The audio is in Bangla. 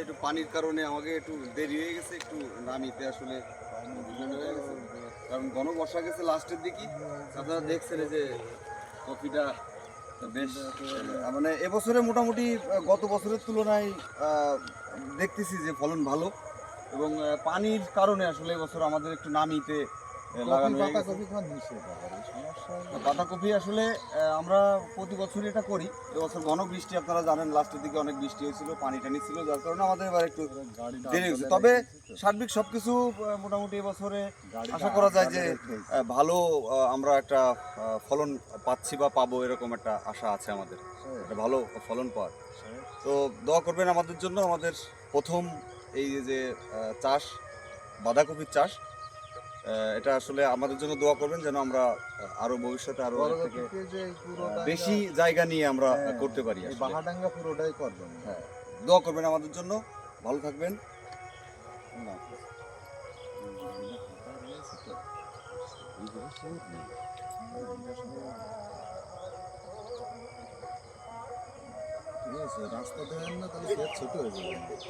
একটু পানির কারণে আমাকে একটু দেরি হয়ে গেছে, একটু নামিতে আসলে। কারণ ঘন বর্ষা গেছে লাস্টের দিকে আপনারা দেখছেন যে কফিটা বেশ মানে এবছরে মোটামুটি গত বছরের তুলনায় দেখতেছি যে ফলন ভালো এবং পানির কারণে আসলে এবছর আমাদের একটু নামিতে লাগানো। বাঁধাকপি আসলে আমরা প্রতি বছরই এটা করি। এবছর ঘন বৃষ্টি আপনারা জানেন লাস্টের দিকে অনেক বৃষ্টি হয়েছিল পানি টানি ছিল যার কারণে আমাদের এবার একটু দেরি হয়েছে। তবে সার্বিক সবকিছু আহ, মোটামুটি এবছরে আশা করা যায় যে ভালো আমরা একটা ফলন পাচ্ছি বা পাবো এরকম একটা আশা আছে আমাদের। একটা ভালো ফলন পাওয়ার। তো দোয়া করবেন আমাদের জন্য আমাদের প্রথম এই যে চাষ বাঁধাকপির চাষ এটা আসলে আমাদের জন্য দোয়া করবেন যেন আমরা আরও ভবিষ্যতে আরও বেশি জায়গা নিয়ে আমরা হ্যাঁ, করতে পারি। বাহাডাঙ্গা পুরোটাই করবেন। হ্যাঁ দোয়া করবেন আমাদের জন্য। ভালো থাকবেন। রাস্তা দেন না তাহলে ছোট হয়ে যাবে।